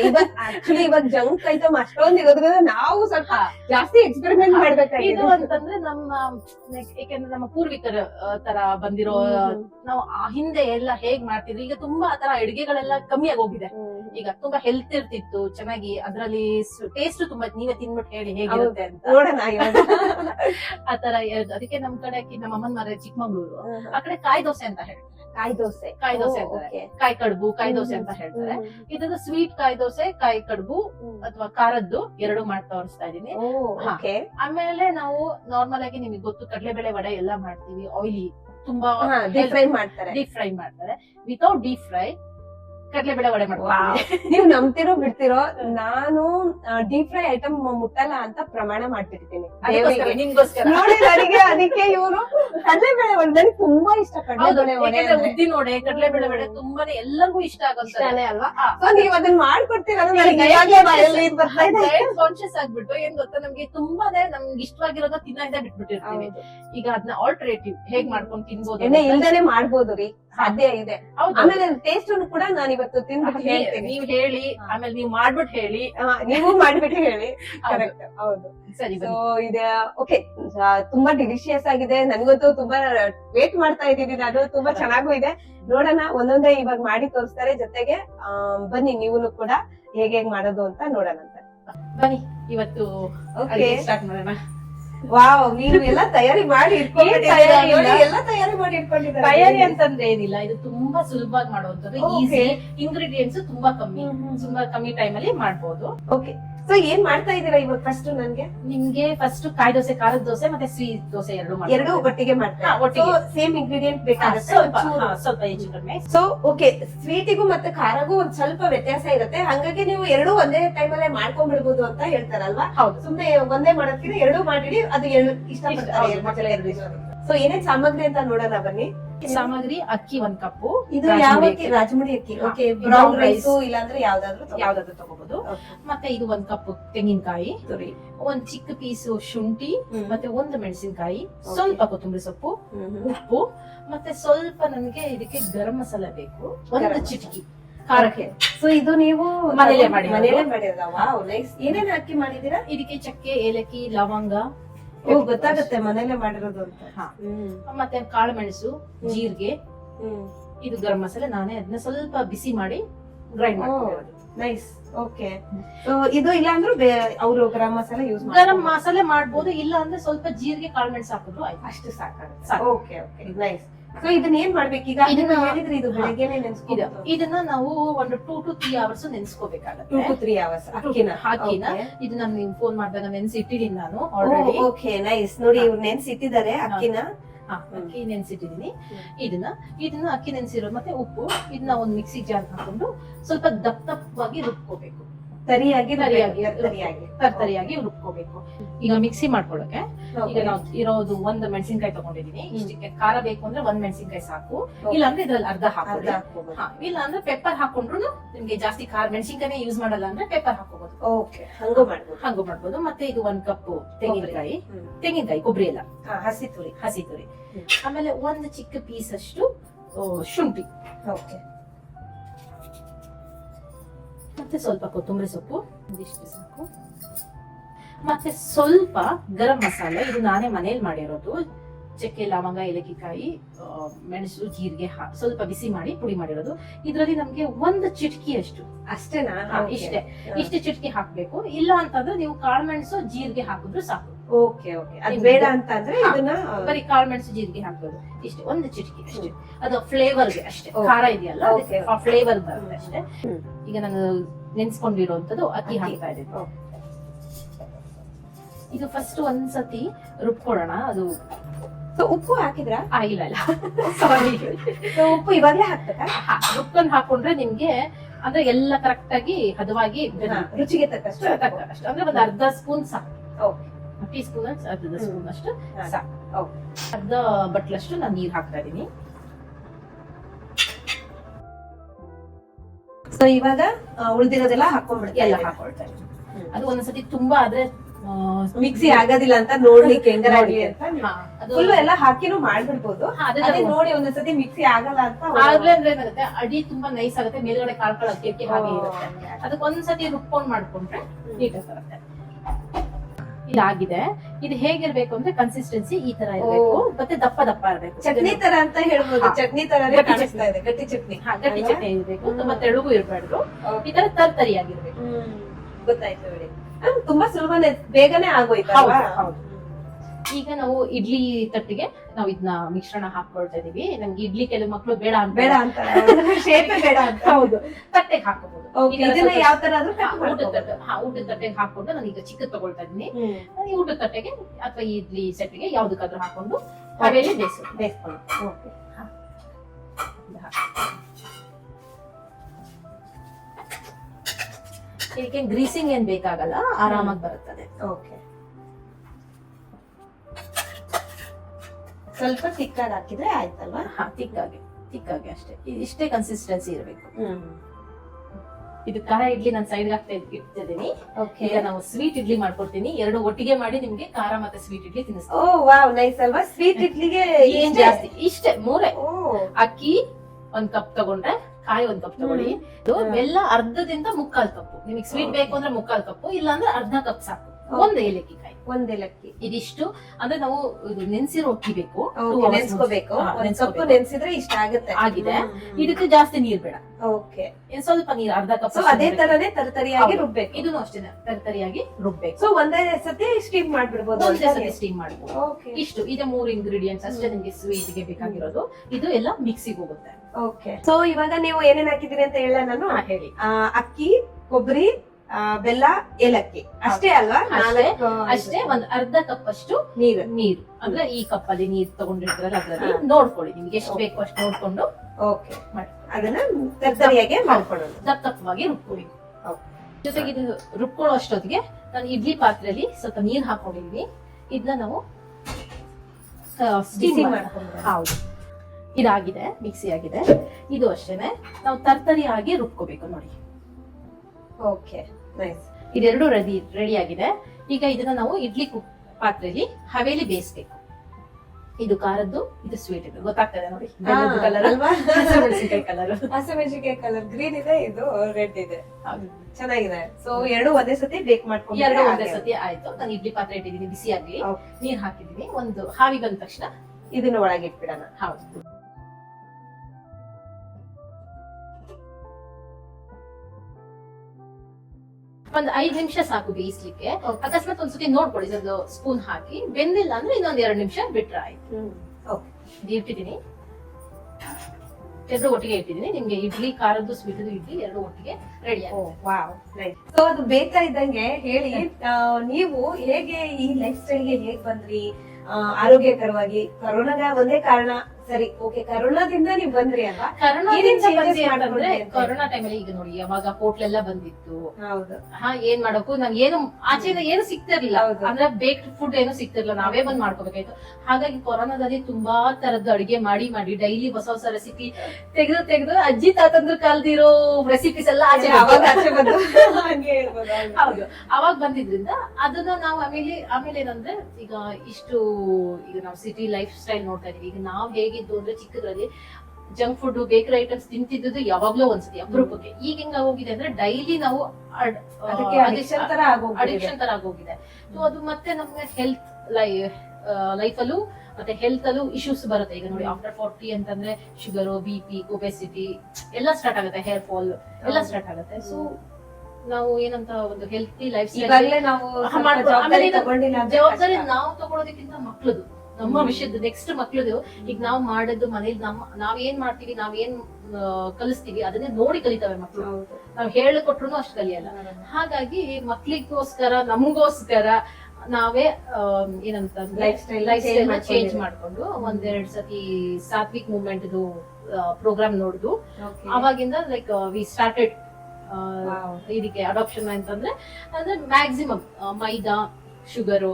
ಇವಾಗ ಆಕ್ಚುಲಿ ಇವಾಗ ಜಂಕ್ ಐಟಮ್ ಅಷ್ಟೊಂದು ಇರೋದ್ರಿಂದ ನಾವು ಸ್ವಲ್ಪ. ಜಾಸ್ತಿ ಎಕ್ಸ್ಪೆರಿಮೆಂಟ್ ಇದು ಅಂತಂದ್ರೆ ನಮ್ಮ ಏಕೆಂದ್ರೆ ನಮ್ಮ ಪೂರ್ವಿಕರ ತರ ಬಂದಿರೋ ನಾವು ಆ ಹಿಂದೆ ಎಲ್ಲ ಹೇಗ್ ಮಾಡ್ತಿದ್ವಿ. ಈಗ ತುಂಬಾ ಆ ತರ ಅಡಿಗೆಗಳೆಲ್ಲ ಕಮ್ಮಿ ಆಗೋಗಿದೆ. ಈಗ ತುಂಬಾ ಹೆಲ್ತ್ ಇರ್ತಿತ್ತು ಚೆನ್ನಾಗಿ ಅದ್ರಲ್ಲಿ ಟೇಸ್ಟ್ ತುಂಬಾ ನೀವೇ ತಿನ್ಬಿಟ್ಟು ಹೇಳಿ ಹೇಗಿರುತ್ತೆ ಅಂತ. ನೋಡೋಣ ಆತರ. ಅದಕ್ಕೆ ನಮ್ ಕಡೆ ನಮ್ಮ ಅಮ್ಮನ ಮರ ಚಿಕ್ಕಮಂಗ್ಳೂರು. ಆ ಕಡೆ ಕಾಯಿ ದೋಸೆ ಅಂತ ಹೇಳಿ ಕಾಯಿ ದೋಸೆ. ಕಾಯಿ ದೋಸೆ ಅಂತ ಅಂತಾರೆ. ಕಾಯಿ ಕಡುಬು ಕಾಯಿ ದೋಸೆ ಅಂತ ಹೇಳ್ತಾರೆ. ಇದನ್ನು ಸ್ವೀಟ್ ಕಾಯಿ ದೋಸೆ ಕಾಯಿ ಕಡುಬು ಅಥವಾ ಖಾರದ್ದು ಎರಡು ಮಾಡಿ ತೋರಿಸ್ತಾ ಇದೀನಿ ಆಮೇಲೆ ನಾವು ನಾರ್ಮಲ್ ಆಗಿ ನಿಮಗೆ ಗೊತ್ತು ಕಡಲೆಬೇಳೆ ವಡೆ ಎಲ್ಲಾ ಮಾಡ್ತೀವಿ. ಆಯಿಲಿ ತುಂಬಾ ಡೀಪ್ ಫ್ರೈ ಮಾಡ್ತಾರೆ. ಡೀಪ್ ಫ್ರೈ ಮಾಡ್ತಾರೆ. ವಿತೌಟ್ ಡೀಪ್ ಫ್ರೈ ಕಡಲೆಬೇಳೆ ವಡೆ Wow. ಮಾಡ್ತೀವಿ ನೀವು ನಂಬ್ತಿರೋ ಬಿಡ್ತಿರೋ ನಾನು ಡೀಪ್ ಫ್ರೈ ಐಟಮ್ ಮುಟ್ಟಲ್ಲ ಅಂತ ಪ್ರಮಾಣ ಮಾಡ್ತಿರ್ತೀನಿ. ನೋಡಿ ಅದಕ್ಕೆ ಇವರು ಕಡಲೆಬೇಳೆ ವಡೆ ನನಗೆ ತುಂಬಾ ಇಷ್ಟ ಕಡಲೆ ಕಡಲೆಬೇಳೆ ಒಡೆ ಯಾಕಂದ್ರೆ ಅಂದ್ರೆ. ಉದ್ದಿನ ವಡೆ ಕಡಲೆಬೇಳೆ ವಡೆ ತುಂಬಾನೇ ಎಲ್ಲರಿಗೂ ಇಷ್ಟ ಆಗುತ್ತೆ ಅಲ್ವಾ? ಸೊ ನೀವ್ ಅದನ್ನ ಇದೆ ಕಾನ್ಶಿಯಸ್ ಆಗ್ಬಿಟ್ಟು ಏನ್ ಗೊತ್ತಾ? ನಮ್ಗೆ ತುಂಬಾನೇ ನಮ್ಗೆ ಇಷ್ಟವಾಗಿರೋದ ತಿನ್ನೋದೇ ಬಿಟ್ಬಿಟ್ಟಿರ್ತೀವಿ. ಈಗ ಅದನ್ನ ಆಲ್ಟರ್ನೇಟಿವ್ ಹೇಗ್ ಮಾಡ್ಕೊಂಡು ತಿನ್ಬೋದು. ಇಲ್ದೇನೆ ಮಾಡ್ಬೋದು ರೀ. ಸಾಧ್ಯ ಇದೆ. ಆಮೇಲೆ ಟೇಸ್ಟ್ ಕೂಡ ನಾನು ಇವತ್ತು ತಿನ್ಬಿಟ್ಟು ಹೇಳ್ತೀನಿ. ನೀವು ಹೇಳಿ ಆಮೇಲೆ ನೀವು ಮಾಡ್ಬಿಟ್ಟು ಹೇಳಿ. ನೀವು ಮಾಡ್ಬಿಟ್ಟು ಹೇಳಿ. ಕರೆಕ್ಟ್ ಹೌದು. ಸರಿ ಸೊ. ಇದೆ ಓಕೆ ತುಂಬಾ ಡಿಲಿಶಿಯಸ್ ಆಗಿದೆ. ನನ್ಗಂತೂ ತುಂಬಾ ವೇಟ್ ಮಾಡ್ತಾ ಇದ್ದೀನಿ ನಾನು. ತುಂಬಾ ಚೆನ್ನಾಗೂ ಇದೆ. ನೋಡೋಣ ಒಂದೊಂದೇ ಇವಾಗ ಮಾಡಿ ತೋರಿಸ್ತಾರೆ ಜೊತೆಗೆ. ಬನ್ನಿ ನೀವು ಕೂಡ ಹೇಗೆ ಹೇಗ್ ಮಾಡೋದು ಅಂತ ನೋಡೋಣ ಅಂತ. ಬನ್ನಿ ಇವತ್ತು ಓಕೆ ಸ್ಟಾರ್ಟ್ ಮಾಡೋಣ. ವಾವ್ ನೀವು ಎಲ್ಲ ತಯಾರಿ ಮಾಡಿ ಎಲ್ಲ ತಯಾರಿ ಮಾಡಿ ಇಟ್ಕೊಂಡಿದ್ದಾರೆ? ತಯಾರಿ ಅಂತಂದ್ರೆ ಏನಿಲ್ಲ ಇದು ತುಂಬಾ ಸುಲಭವಾಗಿ ಮಾಡುವಂತದ್ದು. ಈಸಿ ಇಂಗ್ರೀಡಿಯೆಂಟ್ಸ್ ತುಂಬಾ ಕಮ್ಮಿ. ತುಂಬಾ ಕಮ್ಮಿ ಟೈಮ್ ಅಲ್ಲಿ ಮಾಡಬಹುದು ಓಕೆ ಸೊ ಏನ್ ಮಾಡ್ತಾ ಇದೀರಾ ಇವಾಗ ಫಸ್ಟ್ ನನ್ಗೆ? ನಿಮ್ಗೆ ಫಸ್ಟ್ ಕಾಯಿ ದೋಸೆ ಖಾರದ ದೋಸೆ ಮತ್ತೆ ಸ್ವೀಟ್ ದೋಸೆ ಎರಡು. ಎರಡು ಒಟ್ಟಿಗೆ ಮಾಡ್ತಾರೆ? ಹಾ, ಸೇಮ್ ಇಂಗ್ರೀಡಿಯೆಂಟ್ ಬೇಕಾಗುತ್ತೆ ಸ್ವಲ್ಪ ಸ್ವಲ್ಪ? ಹೆಚ್ಚು ಕಡಿಮೆ. ಸೊ ಓಕೆ ಸ್ವೀಟಿಗೂ ಮತ್ತೆ ಖಾರಗೂ ಒಂದ್ ಸ್ವಲ್ಪ ವ್ಯತ್ಯಾಸ ಇರುತ್ತೆ. ಹಂಗಾಗಿ ನೀವು ಎರಡು ಒಂದೇ ಟೈಮ್ ಅಲ್ಲೇ ಮಾಡ್ಕೊಂಡ್ಬಿಡ್ಬೋದು ಅಂತ ಹೇಳ್ತಾರಲ್ವಾ? ಹೌದು. ಸುಮ್ನೆ ಒಂದೇ ಮಾಡೋದ್ಕಿಂತ ಎರಡು ಮಾಡಿಡಿ ಅದು ಎರಡು ಇಷ್ಟಪಡ್ತಾರೆ ಹೌದು, ಎರಡು ಮಕ್ಕಳು ಎರಡು ಇಷ್ಟ. ಸೊ ಏನೇನ್ ಸಾಮಗ್ರಿ ಅಂತ ನೋಡೋಣ ಬನ್ನಿ. ಸಾಮಗ್ರಿ ಅಕ್ಕಿ ಒಂದ್ ಕಪ್ಪು ಇದು ಯಾವ ಅಕ್ಕಿ. ರಾಜಮುಡಿ ಅಕ್ಕಿ. Okay brown rice. ಇಲ್ಲಾಂದ್ರೆ ಯಾವ್ದಾದ್ರು ಯಾವ್ದಾದ್ರು ತಗೋಬಹುದು ಮತ್ತೆ ಇದು ಒಂದ್ ಕಪ್ ತೆಂಗಿನಕಾಯಿ. ಒಂದ್ ಚಿಕ್ಕ ಪೀಸ್ ಶುಂಠಿ ಮತ್ತೆ ಒಂದು ಮೆಣಸಿನಕಾಯಿ ಸ್ವಲ್ಪ ಕೊತ್ತಂಬರಿ ಸೊಪ್ಪು. ಉಪ್ಪು ಮತ್ತೆ ಸ್ವಲ್ಪ ನನಗೆ ಇದಕ್ಕೆ ಗರಂ ಮಸಾಲೆ ಬೇಕು. ಒಂದು ಚಿಟಕಿ. ಖಾರಕ್ಕೆ. ಸೊ ಇದು ನೀವು ಮನೇಲೆ ಮಾಡಿ ಮನೇಲೆ ಮಾಡಿರಲ್ಲ ವಾವ್ ನೈಸ್ ಏನೇನ್ ಅಕ್ಕಿ ಮಾಡಿದೀರಾ ಇದಕ್ಕೆ ಚಕ್ಕೆ ಏಲಕ್ಕಿ ಲವಂಗ ಓ ಗೊತ್ತಾಗುತ್ತೆ ಮನೇಲೆ ಮಾಡಿರೋದು ಅಂತ. ಹಾ. ಹ್ಮ್. ಮತ್ತೆ ಕಾಳು ಮೆಣಸು ಜೀರಿಗೆ. ಹ್ಮ್. ಇದು ಗರಂ ಮಸಾಲೆ ನಾನೇ ಅದನ್ನ ಸ್ವಲ್ಪ ಬಿಸಿ ಮಾಡಿ ಗ್ರೈಂಡ್ ಮಾಡ್ಕೊಂಡಿರೋದು ನೈಸ್ ಓಕೆ ಇದು ಇಲ್ಲ ಅಂದ್ರೂ ಅವರು ಗರಂ ಮಸಾಲೆ ಯೂಸ್ ಗರಂ ಮಸಾಲೆ ಮಾಡ್ಬೋದು ಇಲ್ಲ ಅಂದ್ರೆ ಸ್ವಲ್ಪ ಜೀರಿಗೆ ಕಾಳು ಮೆಣಸು ಹಾಕಿದ್ರು ಆಯ್ತು. ಅಷ್ಟು ಸಾಕಾಗುತ್ತೆ. ಸಾಕು. ಓಕೆ ಓಕೆ ನೈಸ್ ಸೊ ಇದನ್ನ ಏನ್ ಮಾಡ್ಬೇಕೀಗ ಈಗ ಇದನ್ನ- ಹೇಳಿದ್ರೆ ಇದು. ಬೆಳಗ್ಗೆನೆ ನೆನ್ಸ್ಕೊಂಡು ಇದನ್ನ ನಾವು ಒಂದು two to three hours two ನೆನ್ಸ್ಕೋಬೇಕಾಗತ್ತೆ to three hours ಅಕ್ಕಿನ. ಅಕ್ಕಿನ. ಇದು ನಾನು ನೀವು ಫೋನ್ ಮಾಡಿದಾಗ ನೆನ್ಸಿ ಇಟ್ಟಿದ್ದೀನಿ ನಾನು ಆಲ್ರೆಡಿ ಓಕೆ ನೈಸ್ ನೋಡಿ ಇವ್ರು ನೆನ್ಸಿಟ್ಟಿದ್ದಾರೆ ಅಕ್ಕಿನ. ಅಕ್ಕಿ ನೆನ್ಸಿಟ್ಟಿದೀನಿ. ಇದನ್ನ ಇದನ್ನ ಅಕ್ಕಿ ನೆನ್ಸಿರೋ ಮತ್ತೆ ಉಪ್ಪು. ಇದನ್ನ ಒಂದು ಮಿಕ್ಸಿ ಜಾರ್ ಹಾಕೊಂಡು ಸ್ವಲ್ಪ ದಪ್ಪ ದಪ್ಪವಾಗಿ ರುಬ್ಕೋಬೇಕು. ತರಿಯಾಗಿ ತರಿಯಾಗಿ ತರಿಯಾಗಿ. ತರ್ತರಿಯಾಗಿ ರುಬ್ಕೋಬೇಕು. ಈಗ ಮಿಕ್ಸಿ ಮಾಡ್ಕೊಳಕ್ಕೆ ಈಗ ನಾವು ಇರೋದು ಒಂದು ಮೆಣಸಿನ್ಕಾಯಿ ತಗೊಂಡಿದೀನಿ. ಇಷ್ಟಕ್ಕೆ ಖಾರ ಬೇಕು ಅಂದ್ರೆ ಒಂದ್ ಮೆಣಸಿನ್ಕಾಯಿ ಸಾಕು. ಇಲ್ಲ ಅಂದ್ರೆ ಇದ್ರಲ್ಲಿ ಅರ್ಧ ಹಾಕೋದು ಇಲ್ಲ ಅಂದ್ರೆ ಪೆಪ್ಪರ್ ಹಾಕೊಂಡ್ರು ನಿಮ್ಗೆ ಜಾಸ್ತಿ ಖಾರ ಮೆಣಸಿನಕಾಯಿ ಯೂಸ್ ಮಾಡಲ್ಲ ಅಂದ್ರೆ ಪೆಪ್ಪರ್ ಹಾಕೋಬಹುದು ಓಕೆ ಹಂಗೂ ಮಾಡ್ಬೋದು. ಹಂಗು ಮಾಡ್ಬೋದು. ಮತ್ತೆ ಇದು ಒಂದ್ ಕಪ್ ತೆಂಗಿನಕಾಯಿ. ತೆಂಗಿನಕಾಯಿ ಕೊಬ್ಬರಿ ಎಲ್ಲ. ಹಸಿ ತುರಿ. ಹಸಿ ತುರಿ. ಆಮೇಲೆ ಒಂದು ಚಿಕ್ಕ ಪೀಸ್ ಅಷ್ಟು ಶುಂಠಿ. ಓಕೆ ಮತ್ತೆ ಸ್ವಲ್ಪ ಕೊತ್ತಂಬರಿ ಸೊಪ್ಪು. ಇದಿಷ್ಟು ಸಾಕು. ಮತ್ತೆ ಸ್ವಲ್ಪ ಗರಂ ಮಸಾಲೆ ಇದು ನಾನೇ ಮನೇಲಿ ಮಾಡಿರೋದು. ಚಕ್ಕೆ ಲವಂಗ ಏಲಕ್ಕಿಕಾಯಿ ಮೆಣಸು ಜೀರಿಗೆ ಸ್ವಲ್ಪ ಬಿಸಿ ಮಾಡಿ ಪುಡಿ ಮಾಡಿರೋದು. ಇದರಲ್ಲಿ ನಮ್ಗೆ ಒಂದು ಚಿಟಕಿ ಅಷ್ಟು. ಅಷ್ಟೇನಾ. ಇಷ್ಟೇ. ಇಷ್ಟು ಚಿಟಕಿ ಹಾಕ್ಬೇಕು. ಇಲ್ಲ ಅಂತಂದ್ರೆ ನೀವು ಕಾಳು ಮೆಣಸು ಜೀರಿಗೆ ಹಾಕಿದ್ರು ಸಾಕು. ಓಕೆ ಓಕೆ ಅದು ಬೇಡ ಅಂತ ಅಂದ್ರೆ ಇದನ್ನ ಬರೀ ಕಾಳು ಮೆಣಸು ಜೀರಿಗೆ ಹಾಕ್ಬೋದು. ಇಷ್ಟು ಒಂದು ಚಿಟಕಿ ಅಷ್ಟೇ. ಅದು ಫ್ಲೇವರ್ಗೆ ಅಷ್ಟೇ. ಖಾರ ಇದೆಯಲ್ಲ ಫ್ಲೇವರ್ ಬರುತ್ತೆ ಅಷ್ಟೇ. ಈಗ ನಾನು ನೆನ್ಸ್ಕೊಂಡಿರೋಂಥದ್ದು ಅಕ್ಕಿ ಅಕ್ಕಿ. ಹಾಕ್ತಾ ಇದ್ದೀನಿ. ಇದು ಫಸ್ಟ್ ಒಂದ್ಸತಿ ರುಬ್ಕೊಡೋಣ ಅದು ಉಪ್ಪು ಹಾಕಿದ್ರ? ಇಲ್ಲ ಇಲ್ಲ. ಸಾರಿ ಉಪ್ಪು ಇವಾಗ್ಲೇ ಹಾಕ್ಬೇಕಾ? ರುಬ್ಕೊಂಡ್ ಹಾಕೊಂಡ್ರೆ ನಿಮ್ಗೆ ಅಂದ್ರೆ ಎಲ್ಲ ಕರೆಕ್ಟ್ ಆಗಿ ಹದವಾಗಿ ರುಚಿಗೆ ತಕ್ಕಷ್ಟು ತಕ್ಕಷ್ಟು. ಅಂದ್ರೆ ಒಂದು ಅರ್ಧ ಸ್ಪೂನ್ ಸಾಕು. ಟೀ ಸ್ಪೂನ್ ಅರ್ಧ ಸ್ಪೂನ್ ಅಷ್ಟು. ಸಾಕು. ಅರ್ಧ ಬಟ್ಲಷ್ಟು ನಾನು ನೀರ್ ಹಾಕ್ತಾ ಇದೀನಿ. ಸೊ ಇವಾಗ ಉಳಿದಿರೋದೆಲ್ಲ ಹಾಕೊಂಡ್ಬಿಡ್ತೀವಿ ಎಲ್ಲ ಹಾಕೊಳ್ತಾ. ಅದು ಒಂದ್ಸತಿ ತುಂಬಾ ಆದ್ರೆ ಮಿಕ್ಸಿ ಆಗೋದಿಲ್ಲ ಅಂತ ನೋಡ್ಲಿಕ್ಕೆ ಹೆಂಗಾಗ್ಲಿ ಅಂತ ಫುಲ್ ಎಲ್ಲ ಹಾಕಿನೂ ಮಾಡ್ಬಿಡ್ಬೋದು. ಅದೇ ನೋಡಿ ಒಂದೊಂದ್ಸತಿ ಮಿಕ್ಸಿ ಆಗಲ್ಲ ಅಂತ ಆಗ್ಲೇ ಅಂದ್ರೆ ಏನಾಗುತ್ತೆ ಅಡಿ ತುಂಬಾ ನೈಸ್ ಆಗುತ್ತೆ. ಮೇಲ್ಗಡೆ ಕಾಳ್ಕೊಳ್ಳೋ ಹಾಗೆ ಇರುತ್ತೆ. ಅದಕ್ಕೆ ಒಂದ್ಸತಿ ರುಬ್ಕೊಂಡ್ ಮಾಡ್ಕೊಂಡ್ರೆ ನೀಟಾಗಿ ಬರುತ್ತೆ. ಇದಾಗಿದೆ. ಇದು ಹೇಗಿರ್ಬೇಕು ಅಂದ್ರೆ ಕನ್ಸಿಸ್ಟೆನ್ಸಿ ಈ ತರ ಇರಬೇಕು. ಮತ್ತೆ ದಪ್ಪ ದಪ್ಪ ಇರಬೇಕು. ಚಟ್ನಿ ತರ ಅಂತ ಹೇಳ್ಬೋದು. ಚಟ್ನಿ ತರ ಗಟ್ಟಿ ಕಾಣಿಸ್ತಾ ಇದೆ. ಗಟ್ಟಿ ಚಟ್ನಿ. ಹಾ, ಗಟ್ಟಿ ಚಟ್ನಿ ಇರ್ಬೇಕು. ಮತ್ತೆ ತುಂಬಾ ತೆಳುಗು ಇರ್ಬಾರ್ದು. ಈ ತರ ತರ್ತರಿಯಾಗಿರ್ಬೇಕು. ಗೊತ್ತಾಯ್ತು ತುಂಬಾ ಸುಲಭನೇ ಬೇಗನೆ ಆಗೋಯ್ತಲ್ವಾ. ಈಗ ನಾವು ಇಡ್ಲಿ ತಟ್ಟಿಗೆ ನಾವು ಇದನ್ನ ಮಿಶ್ರಣ ಹಾಕೊಳ್ತಾ ಇದೀವಿ. ನಮ್ಗೆ ಇಡ್ಲಿ ಕೆಲವು ಮಕ್ಳು ಬೇಡ ಅಂತ. ಬೇಡ ಅಂತ. ಶೇಪೇ ಬೇಡ ಅಂತ. ಹೌದು. ತಟ್ಟೆಗೆ ಹಾಕೋಬಹುದು ಇದನ್ನ ಯಾವ ತರ ಆದ್ರೂ ಊಟದ. ತಟ್ಟೆ ಹಾ ಊಟದ ತಟ್ಟೆಗೆ ಹಾಕೊಂಡು ನಾನು ಈಗ ಚಿಕ್ಕ ತಗೊಳ್ತಾ ಇದೀನಿ. ಈ ಊಟದ ತಟ್ಟೆಗೆ ಅಥವಾ ಇಡ್ಲಿ ಸೆಟ್ಗೆ ಯಾವ್ದಕ್ಕಾದ್ರೂ ಹಾಕೊಂಡು ಹವೆಯಲ್ಲಿ ಬೇಯಿಸೋದು ಬೇಯಿಸ್ಕೊಳ್ಳಿ. Okay. ಇದಕ್ಕೆ ಗ್ರೀಸಿಂಗ್ ಏನ್ ಬೇಕಾಗಲ್ಲ ಆರಾಮಾಗಿ ಬರುತ್ತದೆ. ಓಕೆ. ಸ್ವಲ್ಪ ತಿಕ್ಕಾಗಿ ಹಾಕಿದ್ರೆ ಆಯ್ತಲ್ವಾ? ಹಾ ತಿಕ್ಕಾಗಿ ತಿಕ್ಕಾಗಿ ಅಷ್ಟೇ. ಇಷ್ಟೇ ಕನ್ಸಿಸ್ಟೆನ್ಸಿ ಇರಬೇಕು. ಇದು ಖಾರ ಇಡ್ಲಿ ನಾನು ಸೈಡ್ ಹಾಕ್ತಾ ಇಟ್ಟಿದ್ದೀನಿ ಈಗ ನಾವು ಸ್ವೀಟ್ ಇಡ್ಲಿ ಮಾಡ್ಕೊಡ್ತೀನಿ. ಎರಡು ಒಟ್ಟಿಗೆ ಮಾಡಿ ನಿಮ್ಗೆ ಖಾರ ಮತ್ತೆ ಸ್ವೀಟ್ ಇಡ್ಲಿ ಓ ತಿನ್ನಿಸ್ತೀನಿ ವಾವ್ ನೈಸ್ ಅಲ್ವಾ? ಸ್ವೀಟ್ ಇಡ್ಲಿಗೆ ಏನ್ ಇಷ್ಟೇ? ಜಾಸ್ತಿ? ಇಷ್ಟೇ ಮೂರೇ. ಓ. ಅಕ್ಕಿ ಒಂದ್ ಕಪ್ ತಗೊಂಡ್ರೆ ಕಾಯಿ ಒಂದ್ ಕಪ್ ತಗೊಳ್ಳಿ. ಇದು ಬೆಲ್ಲ ಅರ್ಧದಿಂದ ಮುಕ್ಕಾಲ್ ಕಪ್ಪು. ನಿಮಗೆ ಸ್ವೀಟ್ ಬೇಕು ಅಂದ್ರೆ ಮುಕ್ಕಾಲ್ ಕಪ್ಪು ಇಲ್ಲ ಅಂದ್ರೆ ಅರ್ಧ ಕಪ್ ಸಾಕು. ಒಂದ್ ಏಲಕ್ಕಿ ಕಾಯಿ. ಒಂದ್ ಏಲಕ್ಕಿ. ಇದಿಷ್ಟು. ಅಂದ್ರೆ ನಾವು ನೆನ್ಸಿರೋ ಅಕ್ಕಿ ಬೇಕು. ನೆನ್ಸ್ಕೋಬೇಕು. ಕಪ್ಪು ನೆನ್ಸಿದ್ರೆ ಇಷ್ಟ ಆಗುತ್ತೆ. ಆಗಿದೆ. ಇದಕ್ಕೆ ಜಾಸ್ತಿ ನೀರ್ ಬೇಡ. ಓಕೆ. ಸ್ವಲ್ಪ ನೀರ್ ಅರ್ಧ ಕಪ್ ಅದೇ ತರನೇ ತರತರಿಯಾಗಿ. ರುಬ್ಬೇಕು. ಇದನ್ನು ಅಷ್ಟೇ ತರತರಿಯಾಗಿ ರುಬ್ಬೇಕು. ಸೊ ಒಂದೇ ಸತಿ ಸ್ಟೀಮ್ ಮಾಡ್ಬಿಡ್ಬೋದು ಒಂದೇ ಸತಿ ಸ್ಟೀಮ್ ಮಾಡ್ಬೋದು. ಇಷ್ಟು. ಇದೆ ಮೂರ್ ಇಂಗ್ರೀಡಿಯೆಂಟ್ಸ್ ಅಷ್ಟೇ. ನಿಮ್ಗೆ ಸ್ವೀಟ್ಗೆ ಬೇಕಾಗಿರೋದು. ಇದು ಎಲ್ಲ ಮಿಕ್ಸಿಗೆ ಹೋಗುತ್ತೆ. ಓಕೆ ಸೊ ಇವಾಗ ನೀವು ಏನೇನ್ ಹಾಕಿದೀರಿ ಅಂತ ಹೇಳ ನಾನು? ಹಾ, ಹೇಳಿ. ಅಕ್ಕಿ ಕೊಬ್ಬರಿ ಬೆಲ್ಲ ಏಲಕ್ಕಿ. ಅಷ್ಟೇ ಅಲ್ವಾ? ಅಷ್ಟೇ. ನಾಲ್ಕು ಅಷ್ಟೇ ಒಂದ್ ಅರ್ಧ ಕಪ್ ಅಷ್ಟು ನೀರು. ನೀರು. ಅಂದ್ರೆ ಈ ಕಪ್ ಅಲ್ಲಿ ನೀರ್ ತಗೊಂಡಿರ್ತಾರಲ್ಲ ಅದ್ರಲ್ಲಿ. ಹಾ. ನೋಡ್ಕೊಳ್ಳಿ ನಿಮ್ಗೆ ಎಷ್ಟು ಬೇಕು ಅಷ್ಟು ನೋಡ್ಕೊಂಡು ಓಕೆ ಮಾಡಿ. ಅದನ್ನ ತರತರಿಯಾಗಿ ಮಾಡ್ಕೊಳ್ಳೋದು. ದಪ್ಪ ದಪ್ಪವಾಗಿ ರುಬ್ಕೊಳ್ಳಿ. Okay. ಜೊತೆಗೆ ಇದು ರುಬ್ಕೊಳ್ಳೋ ಅಷ್ಟೊತ್ತಿಗೆ ನಾನು ಇಡ್ಲಿ ಪಾತ್ರೆಯಲ್ಲಿ ಸ್ವಲ್ಪ ನೀರ್ ಹಾಕೊಂಡಿದೀನಿ ಇದನ್ನ ನಾವು ಬಿಸಿ ಸ್ಟೀಮ್ ಮಾಡ್ಕೊಂಡ್ರೆ. ಹೌದು. ಇದಾಗಿದೆ ಮಿಕ್ಸಿ ಆಗಿದೆ. ಇದು ಅಷ್ಟೇನೆ. ನಾವು ತರ್ತರಿ ಆಗಿ ರುಬ್ಕೋಬೇಕು ನೋಡಿ. Okay nice. ಇದೆರಡು ರೆಡಿ ರೆಡಿ ಆಗಿದೆ. ಈಗ ಇದನ್ನ ನಾವು ಇಡ್ಲಿ ಕುಕ್ ಪಾತ್ರೆಯಲ್ಲಿ ಹವೇಲಿ ಬೇಯಿಸ್ಬೇಕು. ಇದು ಖಾರದ್ದು ಇದು ಸ್ವೀಟ್ ಇದು. ಗೊತ್ತಾಗ್ತದೆ ನೋಡಿ? ಕಲರ್ ಹಸಿಮೆಣಸಿನಕಾಯಿ ಕಲರ್ ಗ್ರೀನ್ ಇದೆ ಇದು ರೆಡ್ ಇದೆ. ಚೆನ್ನಾಗಿದೆ. ಸೊ ಎರಡು ಒಂದೇ ಸತಿ ಬೇಕ್ ಮಾಡ್ಕೊಂಡು ಎರಡು ಒಂದೇ ಸತಿ ಆಯ್ತು. ನಾನು ಇಡ್ಲಿ ಪಾತ್ರೆ ಇಟ್ಟಿದ್ದೀನಿ ಬಿಸಿ ಆಗ್ಲಿ ನೀರ್ ಹಾಕಿದೀನಿ ಒಂದು ಹಾವಿ ಬಂದ ತಕ್ಷಣ ಇದನ್ನ ಒಳಗೆ ಇಟ್ಬಿಡೋಣ. ಹೌದು. ಒಂದ್ ಐದ್ ನಿಮಿಷ ಸಾಕು ಬೇಯಿಸ್ಲಿಕ್ಕೆ. ಅಕಸ್ಮಾತ್ ಒಂದ್ಸತಿ ನೋಡ್ಕೊಳ್ಳಿ ಒಂದು ಸ್ಪೂನ್ ಹಾಕಿ. ಬೆಂದಿಲ್ಲ ಅಂದ್ರೆ ಇನ್ನೊಂದ್ ಎರಡ್ ನಿಮಿಷ ಬಿಟ್ರೆ ಆಯ್ತು. ಇದು ಇಟ್ಟಿದ್ದೀನಿ. ಎರಡು ಒಟ್ಟಿಗೆ ಇಟ್ಟಿದೀನಿ ನಿಮ್ಗೆ ಇಡ್ಲಿ ಖಾರದ್ದು ಸ್ವೀಟ್ ಇಡ್ಲಿ ಎರಡು ಒಟ್ಟಿಗೆ ರೆಡಿ ಸೊ ಅದು ಬೇಕಾ ಇದ್ದಂಗೆ ಹೇಳಿ ನೀವು ಹೇಗೆ ಈ ಲೈಫ್ ಸ್ಟೈಲ್ಗೆ ಹೇಗ್ ಬಂದ್ರಿ? ಆರೋಗ್ಯಕರವಾಗಿ ಕರೋನಾಗ ಒಂದೇ ಕಾರಣ ಸರಿ ಓಕೆ ಕರೋನಾದಿಂದ ನೀವು ಬಂದ್ರಿ ಅಲ್ವಾ? ಕೊರೋನಾ ಟೈಮಲ್ಲಿ ಈಗ ನೋಡಿ ಯಾವಾಗ ಹೋಟ್ಲೆಲ್ಲ ಬಂದಿತ್ತು. ಹೌದು. ಹಾ ಏನ್ ಮಾಡಕ್ಕೂ ನಾವ್ ಏನು ಆಚೆ ಏನು ಸಿಗ್ತಿರ್ಲಿಲ್ಲ. ಅಂದ್ರೆ ಬೇಕ್ಡ್ ಫುಡ್ ಏನು ಸಿಗ್ತಿರ್ಲಿಲ್ಲ. ನಾವೇ ಬಂದ್ ಮಾಡ್ಕೋಬೇಕಾಯ್ತು. ಹಾಗಾಗಿ ಕೊರೋನಾದಲ್ಲಿ ತುಂಬಾ ತರದ್ದು ಅಡಿಗೆ ಮಾಡಿ ಮಾಡಿ ಡೈಲಿ ಹೊಸ ಹೊಸ ರೆಸಿಪಿ ತೆಗೆದು ತೆಗೆದು ಅಜ್ಜಿ ತಾತಂದ್ರ ಕಾಲದಿರೋ ರೆಸಿಪೀಸ್ ಎಲ್ಲ ಆಚೆ ಹೌದು. ಅವಾಗ ಬಂದಿದ್ರಿಂದ ಅದನ್ನ ನಾವು ಆಮೇಲೆ ಆಮೇಲೆ ಏನಂದ್ರೆ ಈಗ ಇಷ್ಟು ಈಗ ನಾವು ಸಿಟಿ ಲೈಫ್ ಸ್ಟೈಲ್ ನೋಡ್ತಾ ಇದೀವಿ. ಈಗ ನಾವ್ ಹೇಗಿದ್ದು ಅಂದ್ರೆ ಚಿಕ್ಕದ್ರಲ್ಲಿ ಜಂಕ್ ಫುಡ್ ಬೇಕರಿ ಐಟಮ್ಸ್ ತಿಂತಿದ್ದು ಯಾವಾಗ್ಲೂ ಒಂದ್ಸತಿ ಅಪರೂಪಕ್ಕೆ ಈಗ ಹೆಂಗ ಹೋಗಿದೆ ಅಂದ್ರೆ ಡೈಲಿ ನಾವು ಅಡಿಕ್ಷನ್ ತರ ಆಗೋಗ್ಬಿಟ್ಟಿದೆ ಅಡಿಕ್ಷನ್ ತರ ಆಗೋಗಿದೆ ಸೊ ಅದು ಮತ್ತೆ ನಮ್ಗೆ ಹೆಲ್ತ್ ಲೈಫ್ ಅಲ್ಲೂ ಮತ್ತೆ ಹೆಲ್ತ್ ಅಲ್ಲೂ ಇಶ್ಯೂಸ್ ಬರುತ್ತೆ ಈಗ ನೋಡಿ ಆಫ್ಟರ್ ಫಾರ್ಟಿ ಅಂತಂದ್ರೆ ಶುಗರ್ ಬಿ ಪಿ ಒಬೆಸಿಟಿ ಎಲ್ಲ ಸ್ಟಾರ್ಟ್ ಆಗುತ್ತೆ ಹೇರ್ ಫಾಲ್ ಎಲ್ಲ. ಸ್ಟಾರ್ಟ್ ಆಗುತ್ತೆ ಸೊ ನಾವು ಏನಂತ ಒಂದು ಹೆಲ್ತಿ ಲೈಫ್ ಸ್ಟೈಲ್ ನಾವು. ಜವಾಬ್ದಾರಿ. ನಾವು ತಗೊಳೋದಕ್ಕಿಂತ ಮಕ್ಳದು ನಮ್ಮ. ವಿಷಯದ ನೆಕ್ಸ್ಟ್ ಮಕ್ಳದು ಈಗ ನಾವು ಮಾಡೋದು ಮನೇಲಿ ನಮ್ಮ ನಾವ್ ಏನ್ ಮಾಡ್ತೀವಿ ನಾವ್ ಏನ್ ಕಲಿಸ್ತೀವಿ ಅದನ್ನೇ ನೋಡಿ ಕಲಿತವೆ ಮಕ್ಳು. ನಾವ್ ಹೇಳಿಕೊಟ್ರು ಅಷ್ಟು ಕಲಿಯಲ್ಲ ಹಾಗಾಗಿ ಮಕ್ಳಿಗೋಸ್ಕರ ನಮಗೋಸ್ಕರ ನಾವೇ ಏನಂತ ಏನಂತ ಸ್ಟೈಲ್ ಲೈಫ್ ಸ್ಟೈಲ್ ಚೇಂಜ್ ಮಾಡ್ಕೊಂಡು ಒಂದೆರಡ್ ಸತಿ ಸಾತ್ವಿಕ್ ಮೂವ್ಮೆಂಟ್ ಪ್ರೋಗ್ರಾಮ್ ನೋಡುದು. ಅವಾಗಿಂದ ಲೈಕ್ ವಿ ಸ್ಟಾರ್ಟೆಡ್. ಇದಕ್ಕೆ ಅಡಾಪ್ಷನ್ ಅಂತಂದ್ರೆ ಅಂದ್ರೆ ಮ್ಯಾಕ್ಸಿಮಮ್ ಮೈದಾ ಶುಗರು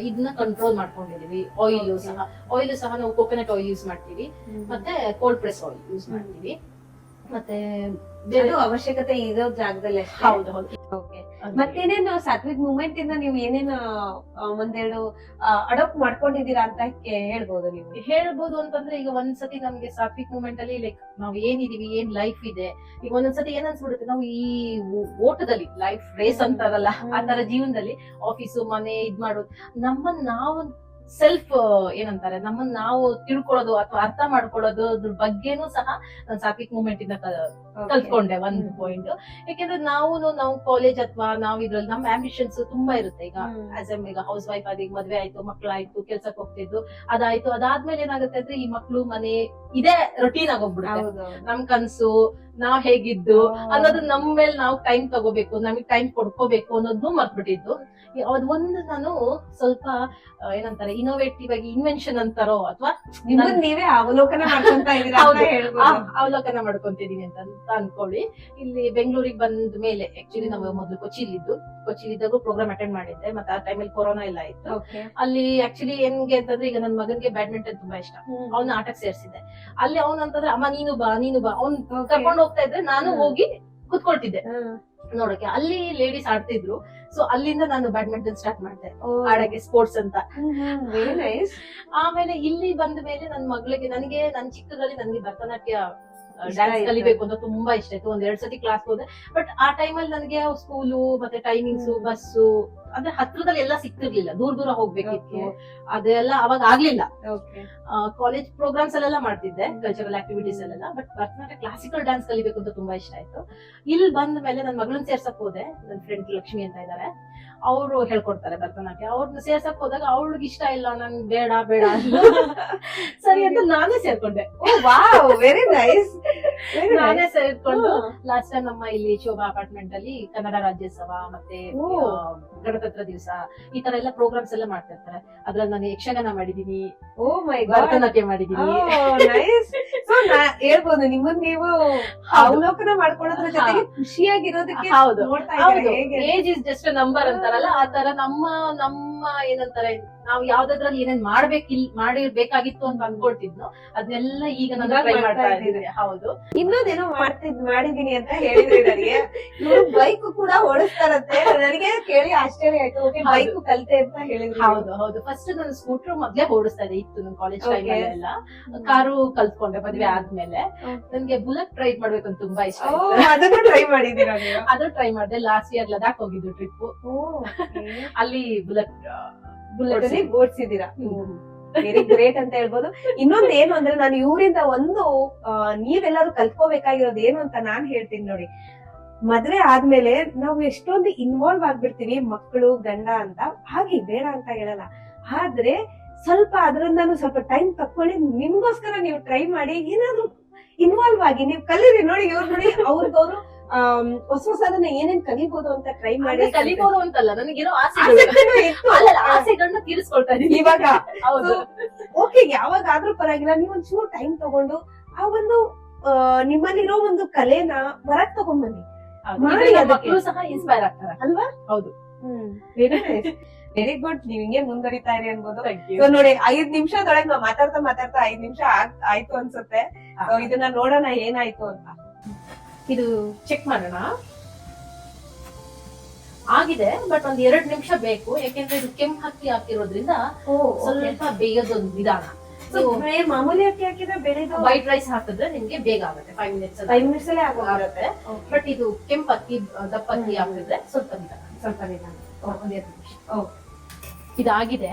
ಇದನ್ನ ಕಂಟ್ರೋಲ್ ಮಾಡ್ಕೊಂಡಿದೀವಿ ಆಯಿಲ್ ಸಹ. ಆಯಿಲ್ ಸಹ ನಾವು ಕೋಕೋನಟ್ ಆಯಿಲ್ ಯೂಸ್ ಮಾಡ್ತೀವಿ. ಮತ್ತೆ ಕೋಲ್ಡ್ ಪ್ರೆಸ್ ಆಯಿಲ್ ಯೂಸ್ ಮಾಡ್ತೀವಿ. ಮತ್ತೆ ಅವಶ್ಯಕತೆ ಇರೋ ಜಾಗದಲ್ಲಿ. ಹೌದು ಹೌದು. ಮತ್ತೇನೇನು ಸಾತ್ವಿಕ್ ಮೂಮೆಂಟ್ ಇಂದ ನೀವು ಏನೇನು ಒಂದೆರಡು ಅಡಾಪ್ಟ್ ಮಾಡ್ಕೊಂಡಿದ್ದೀರಾ ಅಂತ ಹೇಳ್ಬೋದು ನೀವು. ಹೇಳ್ಬೋದು ಅಂತಂದ್ರೆ ಈಗ ಒಂದ್ಸತಿ ನಮ್ಗೆ ಸಾತ್ವಿಕ್ ಮೂಮೆಂಟ್ ಅಲ್ಲಿ ಲೈಕ್ ನಾವ್ ಏನಿದೀವಿ ಏನ್ ಲೈಫ್ ಇದೆ ಈಗ ಒಂದೊಂದ್ಸತಿ ಏನ್ ಅನ್ಸ್ಬಿಡುತ್ತೆ ನಾವು ಈ ಓಟದಲ್ಲಿ ಲೈಫ್ ರೇಸ್ ಅಂತಾರಲ್ಲ. ಆ ತರ ಜೀವನದಲ್ಲಿ ಆಫೀಸು ಮನೆ ಇದ್ ಮಾಡೋದು ನಮ್ಮನ್ನ ನಾವು ಸೆಲ್ಫ್ ಏನಂತಾರೆ ನಮ್ಮನ್ನ ನಾವು ತಿಳ್ಕೊಳ್ಳೋದು ಅಥವಾ ಅರ್ಥ ಮಾಡ್ಕೊಳ್ಳೋದು ಅದ್ರ ಬಗ್ಗೆನೂ ಸಹ ಸಾತ್ವಿಕ್ ಮೂಮೆಂಟ್ ಇಂದ ಕಲ್- ಕಲ್ತ್ಕೊಂಡೆ ಒಂದು ಪಾಯಿಂಟ್ ಯಾಕೆಂದ್ರೆ ನಾವು ನಾವು ಕಾಲೇಜ್ ಅಥವಾ ನಾವ್ ಇದ್ರಲ್ಲಿ ನಮ್ಮ ಆಂಬಿಷನ್ಸ್ ತುಂಬಾ ಇರುತ್ತೆ. ಈಗ. ಆಸ್ ಎಂ ಈಗ ಹೌಸ್ ವೈಫ್ ಆಗಿ ಮದ್ವೆ ಆಯ್ತು ಮಕ್ಳಾಯ್ತು ಕೆಲ್ಸಕ್ಕೆ ಹೋಗ್ತಿದ್ದು ಅದಾಯ್ತು ಅದಾದ್ಮೇಲೆ ಏನಾಗುತ್ತೆ ಅಂದ್ರೆ ಈ ಮಕ್ಳು ಮನೆ ಇದೇ ರೊಟೀನ್ ಆಗೋಗ್ಬಿಡುತ್ತೆ. ನಮ್ ಕನ್ಸು ನಾವ್ ಹೇಗಿದ್ದು. ಅನ್ನೋದು ನಮ್ ಮೇಲೆ ನಾವು ಟೈಮ್ ತಗೋಬೇಕು ನಮಗ್ ಟೈಮ್ ಕೊಡ್ಕೋಬೇಕು ಅನ್ನೋದನ್ನು ಮರ್ತ್ಬಿಟ್ಟಿದ್ದು. ಅದ್ ಒಂದು ನಾನು ಸ್ವಲ್ಪ ಏನಂತಾರೆ ಇನೋವೇಟಿವ್ ಆಗಿ ಇನ್ವೆನ್ಷನ್ ಅಂತಾರೋ ಅಥವಾ ನೀವೇ ಅವಲೋಕನ. ಅವಲೋಕನ ಮಾಡ್ಕೊಂತಿದೀನಿ ಅಂತ ಅನ್ಕೊಳ್ಳಿ. ಇಲ್ಲಿ ಬೆಂಗಳೂರಿಗೆ ಬಂದ ಮೇಲೆ ಆಕ್ಚುಲಿ ನಾವು ಮೊದಲು ಕೊಚ್ಚಿಲಿದ್ದು. ಕೊಚ್ಚಿಲಿದ್ದಾಗ ಪ್ರೋಗ್ರಾಮ್ ಅಟೆಂಡ್ ಮಾಡಿದ್ದೆ ಮತ್ತೆ ಆ ಟೈಮಲ್ಲಿ ಕೊರೋನಾ ಎಲ್ಲ ಇತ್ತು. ಅಲ್ಲಿ ಆಕ್ಚುಲಿ ಹೆಂಗೆ ಅಂತಂದ್ರೆ ಈಗ ನನ್ನ ಮಗನ್ಗೆ ಬ್ಯಾಡ್ಮಿಂಟನ್ ತುಂಬಾ ಇಷ್ಟ. ಅವ್ನ ಆಟಕ್ಕೆ ಸೇರ್ಸಿದ್ದೆ. ಅಲ್ಲಿ ಅವ್ನ್ ಅಂತಂದ್ರೆ ಅಮ್ಮ ನೀನು ಬಾ ನೀನು ಬಾ. ಅವ್ನ್. ಕರ್ಕೊಂಡು ಹೋಗ್ತಾ ಇದ್ರೆ ನಾನು ಹೋಗಿ ಕುತ್ಕೊಳ್ತಿದ್ದೆ. ನೋಡಕ್ಕೆ ಅಲ್ಲಿ ಲೇಡೀಸ್ ಆಡ್ತಿದ್ರು ಸೊ ಅಲ್ಲಿಂದ ನಾನು ಬ್ಯಾಡ್ಮಿಂಟನ್ ಸ್ಟಾರ್ಟ್ ಮಾಡಿದೆ. ಆಡಕ್ಕೆ ಸ್ಪೋರ್ಟ್ಸ್ ಅಂತ. ಆಮೇಲೆ ಇಲ್ಲಿ ಬಂದ ಮೇಲೆ ನನ್ನ ಮಗಳಿಗೆ ನನಗೆ ನನ್ನ ಚಿಕ್ಕದಲ್ಲಿ ನನಗೆ ಭರತನಾಟ್ಯ ಡ್ಯಾನ್ಸ್ ಆಯ್ತು. ಕಲಿಬೇಕು ಅಂತ ತುಂಬಾ ಇಷ್ಟ ಇತ್ತು. ಒಂದ್ ಎರಡ್ ಸತಿ ಕ್ಲಾಸ್ ಹೋದೆ. ಬಟ್ ಆ ಟೈಮಲ್ಲಿ ನನಗೆ ಸ್ಕೂಲು ಮತ್ತೆ ಟೈಮಿಂಗ್ಸ್. ಬಸ್ಸು ಅಂದ್ರೆ ಹತ್ರದಲ್ಲಿ ಎಲ್ಲ ಸಿಕ್ತಿರ್ಲಿಲ್ಲ ದೂರ ದೂರ ಹೋಗ್ಬೇಕಿತ್ತು. ಅದೆಲ್ಲ ಅವಾಗ ಆಗ್ಲಿಲ್ಲ. ಕಾಲೇಜ್ ಪ್ರೋಗ್ರಾಮ್ಸ್ ಅಲ್ಲೆಲ್ಲ ಮಾಡ್ತಿದ್ದೆ ಕಲ್ಚರಲ್ ಆಕ್ಟಿವಿಟೀಸ್ ಅಲ್ಲೆಲ್ಲ. ಬಟ್ ಭರತನಾಟ್ಯ ಕ್ಲಾಸಿಕಲ್ ಡ್ಯಾನ್ಸ್ ಕಲಿಬೇಕು ಅಂತ ತುಂಬಾ ಇಷ್ಟ ಆಯ್ತು. ಇಲ್ಲಿ ಬಂದ ಮೇಲೆ ನನ್ನ ಮಗಳನ್ನ ಸೇರ್ಸಕ್ ಹೋದೆ. ನನ್ನ ಫ್ರೆಂಡ್ ಲಕ್ಷ್ಮಿ ಅಂತ ಇದ್ದಾರೆ ಅವರು ಹೇಳ್ಕೊಡ್ತಾರೆ ಭರತನಾಟ್ಯ. ಅವ್ರನ್ನ ಸೇರ್ಸಕ್ ಹೋದಾಗ ಅವಳಿಗೆ ಇಷ್ಟ ಇಲ್ಲ ನನ್ ಬೇಡ ಬೇಡ. ಸರಿ ಅಂತ ನಾನೇ ಸೇರ್ಕೊಂಡೆ. ವೆರಿ ನೈಸ್ ನಾನೇ. ಸೇರ್ಕೊಂಡು ಲಾಸ್ಟ್ ಟೈಮ್ ನಮ್ಮ ಇಲ್ಲಿ ಶೋಭಾ ಅಪಾರ್ಟ್ಮೆಂಟ್ ಅಲ್ಲಿ ಕನ್ನಡ ರಾಜ್ಯೋತ್ಸವ ಮತ್ತೆ ಗಣತಂತ್ರ ದಿವಸ ಈ ತರ ಎಲ್ಲ ಪ್ರೋಗ್ರಾಮ್ಸ್ ಎಲ್ಲ ಮಾಡ್ತಿರ್ತಾರೆ ಅದ್ರಲ್ಲಿ ನಾನು ಯಕ್ಷಗಾನ ಮಾಡಿದೀನಿ. ಓ ಮೈ. ಭರತನಾಟ್ಯ ಮಾಡಿದೀನಿ. ಹೇಳ್ಬೋದು ನಿಮ್ಮನ್ನ ನೀವು ಅವಲೋಕನ ಮಾಡ್ಕೊಳ್ಳೋದ್ರ ಜೊತೆಗೆ ಖುಷಿಯಾಗಿರೋದಕ್ಕೆ ಹೌದು. ಏಜ್ ಇಸ್ ಜಸ್ಟ್ ನಂಬರ್ ಅಂತಾರಲ್ಲ ಆ ತರ ನಮ್ಮ ನಮ್ಮ ಏನಂತಾರೆ ನಾವು ಯಾವ್ದಾದ್ರಲ್ಲಿ ಏನೇನ್ ಮಾಡ್ಬೇಕಿಲ್ ಮಾಡಿರ್ಬೇಕಾಗಿತ್ತು ಅಂತ ಅನ್ಕೊಳ್ತಿದ್ನು ಅದನ್ನೆಲ್ಲ ಈಗ ನಾನು ಟ್ರೈ ಮಾಡ್ತಾ. ಇದ್ದೀನಿ. ಹೌದು. ಇನ್ನೊಂದೇನೋ ಮಾಡ್ತಿದ್ ಮಾಡಿದೀನಿ ಅಂತ ಹೇಳಿದ್ರೆ ನನಗೆ. ಇವ್ರು ಬೈಕ್ ಕೂಡ ಓಡಿಸ್ತಾರಂತೆ. ನನಗೆ ಕೇಳಿ ಆಶ್ಚರ್ಯ ಆಯ್ತು. ಓಕೆ ಬೈಕ್ ಕಲಿತೆ ಅಂತ ಹೇಳಿದ್ರು. ಹೌದು ಹೌದು. ಫಸ್ಟ್ ನಾನು ಸ್ಕೂಟರ್ ಮೊದ್ಲೇ ಓಡಿಸ್ತಾ ಇದೆ ಇತ್ತು ನನ್ನ ಕಾಲೇಜ್. ಟೈಮ್ ಎಲ್ಲ ಕಾರು ಕಲ್ತ್ಕೊಂಡೆ ಮದ್ವೆ ಆದ್ಮೇಲೆ. ನನಗೆ ಬುಲೆಟ್ ರೈಡ್ ಮಾಡ್ಬೇಕು ಅಂತ ತುಂಬಾ ಇಷ್ಟ. ಅದನ್ನು ಟ್ರೈ ಮಾಡಿದೀರ ಅದು ಟ್ರೈ ಮಾಡಿದೆ. ಲಾಸ್ಟ್ ಇಯರ್ ಲದಾಖ್ ಹೋಗಿದ್ದು ಟ್ರಿಪ್ ಅಲ್ಲಿ ಬುಲೆಟ್ ಬುಲೆಟ್ ಅಲ್ಲಿ ಓಡಿಸಿದೀರಾ ವೆರಿ ಗ್ರೇಟ್ ಅಂತ ಹೇಳ್ಬೋದು. ಇನ್ನೊಂದ್ ಏನು ಅಂದ್ರೆ ನಾನು ಇವರಿಂದ ಒಂದು ನೀವೆಲ್ಲರೂ ಕಲ್ತ್ಕೋಬೇಕಾಗಿರೋದು ಏನು ಅಂತ ನಾನ್ ಹೇಳ್ತೀನಿ ನೋಡಿ. ಮದ್ವೆ ಆದ್ಮೇಲೆ ನಾವು ಎಷ್ಟೊಂದು ಇನ್ವಾಲ್ವ್ ಆಗ್ಬಿಡ್ತೀವಿ ಮಕ್ಕಳು ಗಂಡ ಅಂತ. ಹಾಗೆ ಬೇಡ ಅಂತ ಹೇಳಲ್ಲ. ಆದ್ರೆ ಸ್ವಲ್ಪ ಅದರಿಂದಾನು ಸ್ವಲ್ಪ ಟೈಮ್ ತಕ್ಕೊಳ್ಳಿ. ನಿಮ್ಗೋಸ್ಕರ ನೀವು ಟ್ರೈ ಮಾಡಿ. ಏನಾದ್ರು ಇನ್ವಾಲ್ವ್ ಆಗಿ ನೀವು ಕಲೀರಿ ನೋಡಿ ಇವ್ರು ನೋಡಿ. ಅವ್ರಿಗವ್ರು ಹೊಸ ಹೊಸದನ್ನ ಏನೇನ್ ಕಲಿಬಹುದು ಅಂತ ಟ್ರೈ ಮಾಡಿ ಕಲಿಬಹುದು ಅಂತಲ್ಲ ಇತ್ತು. ಆಸೆಗಳನ್ನ ತೀರಿಸ್ಕೊಳ್ತಾ ಇದೀನಿ ಇವಾಗ. ಹೌದು. ಓಕೆ ಯಾವಾಗಾದ್ರೂ ಪರವಾಗಿಲ್ಲ ನೀವು ಒಂಚೂರು ಟೈಮ್ ತಗೊಂಡು ಆ ಒಂದು ನಿಮ್ಮಲ್ಲಿರೋ ಒಂದು ಕಲೆನ ಹೊರಗ್ ತಗೊಂಡ್ಬನ್ನಿ ಬನ್ನಿ. ಮಕ್ಕಳು ಸಹ ಇನ್ಸ್ಪೈರ್ ಆಗ್ತಾರೆ. ಅಲ್ವಾ? ಹೌದು. ವೆರಿ ಗುಡ್ ನೀವ್ ಹಿಂಗೆ ಮುಂದುವರಿತಾ ಇರಿ ಅನ್ಬೋದು. ನೋಡಿ ಐದ್ ನಿಮಿಷದೊಳಗೆ ನಾವ್ ಮಾತಾಡ್ತಾ ಮಾತಾಡ್ತಾ ಐದ್ ನಿಮಿಷ ಆಯ್ತು ಅನ್ಸುತ್ತೆ. ಇದನ್ನ ನೋಡೋಣ ಏನಾಯ್ತು ಅಂತ. ಇದು ಚೆಕ್ ಮಾಡೋಣ. ಆಗಿದೆ ಬಟ್ ಒಂದ್ ಎರಡ್ ನಿಮಿಷ ಬೇಕು. ಯಾಕೆಂದ್ರೆ ಇದು ಕೆಂಪ್ ಹಕ್ಕಿ ಹಾಕಿರೋದ್ರಿಂದ ಸ್ವಲ್ಪ ಒಂದ್ ವಿಧಾನ. ಮಾಮೂಲಿ ಅಕ್ಕಿ ಹಾಕಿದ್ರೆ ಬೇರೆ ವೈಟ್ ರೈಸ್ ಹಾಕಿದ್ರೆ ನಿಮ್ಗೆ ಬೇಗ ಆಗುತ್ತೆ ಫೈವ್ ಮಿನಿಟ್ಸ್ ಫೈವ್ ಮಿನಿಟ್ಸ್ ಅಲ್ಲೇ ಆಗುತ್ತೆ. ಬಟ್ ಇದು ಕೆಂಪು ಅಕ್ಕಿ ದಪ್ಪ ಅಕ್ಕಿ. ಹಾಕಿದ್ರೆ ಸ್ವಲ್ಪ ನಿಧಾನ ಸ್ವಲ್ಪ ನಿಧಾನ ಒಂದ್ ಎರಡು ನಿಮಿಷ. ಇದಾಗಿದೆ.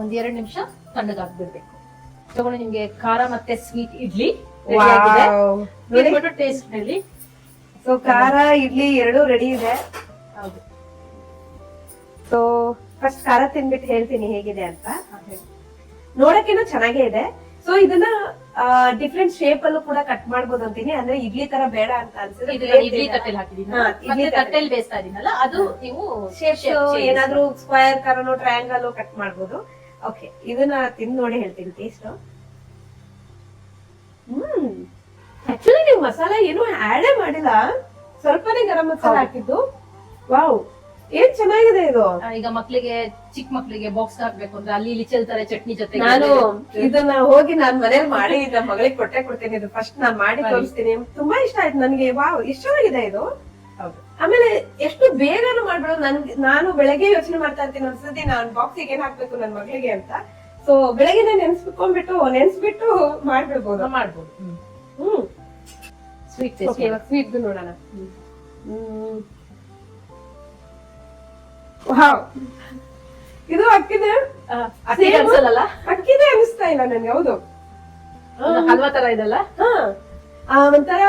ಒಂದ್ ಎರಡು ನಿಮಿಷ ತಣ್ಣಗಾಗ್ಬಿಡ್ಬೇಕು. ತಗೊಂಡು ನಿಮ್ಗೆ ಖಾರ ಮತ್ತೆ ಸ್ವೀಟ್ ಇಡ್ಲಿ ಟೇಸ್ಟ್ ಹೇಳಿ ಸೊ ಖಾರ ಇಡ್ಲಿ ಎರಡು ರೆಡಿ ಇದೆ. ಹೌದು. ಸೊ ಫಸ್ಟ್ ಖಾರ ತಿನ್ಬಿಟ್ಟು ಹೇಳ್ತೀನಿ ಹೇಗಿದೆ ಅಂತ. ನೋಡಕ್ಕೇನು ಚೆನ್ನಾಗೇ ಇದೆ. ಸೊ ಇದನ್ನ ಡಿಫ್ರೆಂಟ್ ಶೇಪ್ ಅಲ್ಲೂ ಕೂಡ ಕಟ್ ಮಾಡ್ಬೋದು ಅಂತೀನಿ. ಅಂದ್ರೆ ಇಡ್ಲಿ ತರ ಬೇಡ ಅಂತ ಅನ್ಸಿದ್ರೆ ಇಡ್ಲಿ ತಟ್ಟೆಲಿ ತಟ್ಟೆಲ್. ಹಾಕಿದೀನಿ ಬೇಯಿಸ್ತಾ ಇದೀನಲ್ಲ ಅದು ನೀವು ಏನಾದ್ರೂ ಸ್ಕ್ವೇರ್ ತರನೋ ಟ್ರಯಾಂಗಲ್ ಕಟ್ ಮಾಡ್ಬೋದು. ಓಕೆ ಇದನ್ನ ತಿಂದು ನೋಡಿ ಹೇಳ್ತೀನಿ ಟೇಸ್ಟ್ ಹ್ಮ್. ಆಕ್ಚುಲಿ ನೀವು ಮಸಾಲ ಏನು ಆಡೇ ಮಾಡಿಲ್ಲ. ಸ್ವಲ್ಪನೇ ಗರಂ ಮಸಾಲ. ಹಾಕಿದ್ದು. ವಾವ್ ಏನ್ ಚೆನ್ನಾಗಿದೆ ಇದು? ಈಗ ಮಕ್ಳಿಗೆ ಚಿಕ್ಕ ಮಕ್ಳಿಗೆ ಬಾಕ್ಸ್ ಹಾಕ್ಬೇಕು ಅಂದ್ರೆ ಅಲ್ಲಿ ಇಲ್ಲಿ ಚೆಲ್ತಾರೆ ಚಟ್ನಿ ಜೊತೆ ನಾನು ಇದನ್ನ ಹೋಗಿ ನಾನ್ ಮನೇಲಿ ಮಾಡಿ ನಮ್ಮ ಮಗಳಿಗೆ ಕೊಟ್ಟೆ ಕೊಡ್ತೀನಿ. ಇದು ಫಸ್ಟ್ ನಾನ್ ಮಾಡಿ ತೋರಿಸ್ತೀನಿ. ತುಂಬಾ ಇಷ್ಟ ಆಯ್ತು ನನ್ಗೆ. ವಾವ್ ಎಷ್ಟು ಚೆನ್ನಾಗಿದೆ ಇದು. ಆಮೇಲೆ ಎಷ್ಟು ಬೇಗನೂ ಮಾಡ್ಬಿಡೋದು ನನ್ಗೆ ನಾನು ಬೆಳಗ್ಗೆ ಯೋಚನೆ ಮಾಡ್ತಾ ಇರ್ತೀನಿ ಒಂದ್ಸತಿ ನಾನು ಬಾಕ್ಸಿಗೆ ಏನ್ ಹಾಕ್ಬೇಕು ನನ್ ಮಗಳಿಗೆ ಅಂತ. ಸೊ ಬೆಳಗ್ಗೆ ನೆನ್ಸ್ಕೊಂಡ್ಬಿಟ್ಟು ನೆನ್ಸ್ಬಿಟ್ಟು ಮಾಡ್ಬಿಡ್ಬೋದು. ಮಾಡ್ಬೋದು. ಹ್ಮ್. ಸ್ವೀಟ್ ಸ್ವೀಟ್ ನೋಡೋಣ. ಇದು ಅಕ್ಕಿದೆ. ಅನ್ಸಲ್ಲ ಅಕ್ಕಿದೆ ಅನಿಸ್ತಾ ಇಲ್ಲ ನನ್ಗೆ ಹೌದು. ಹಲ್ವಾ ತರ ಇದಲ್ಲ ಒಂಥರ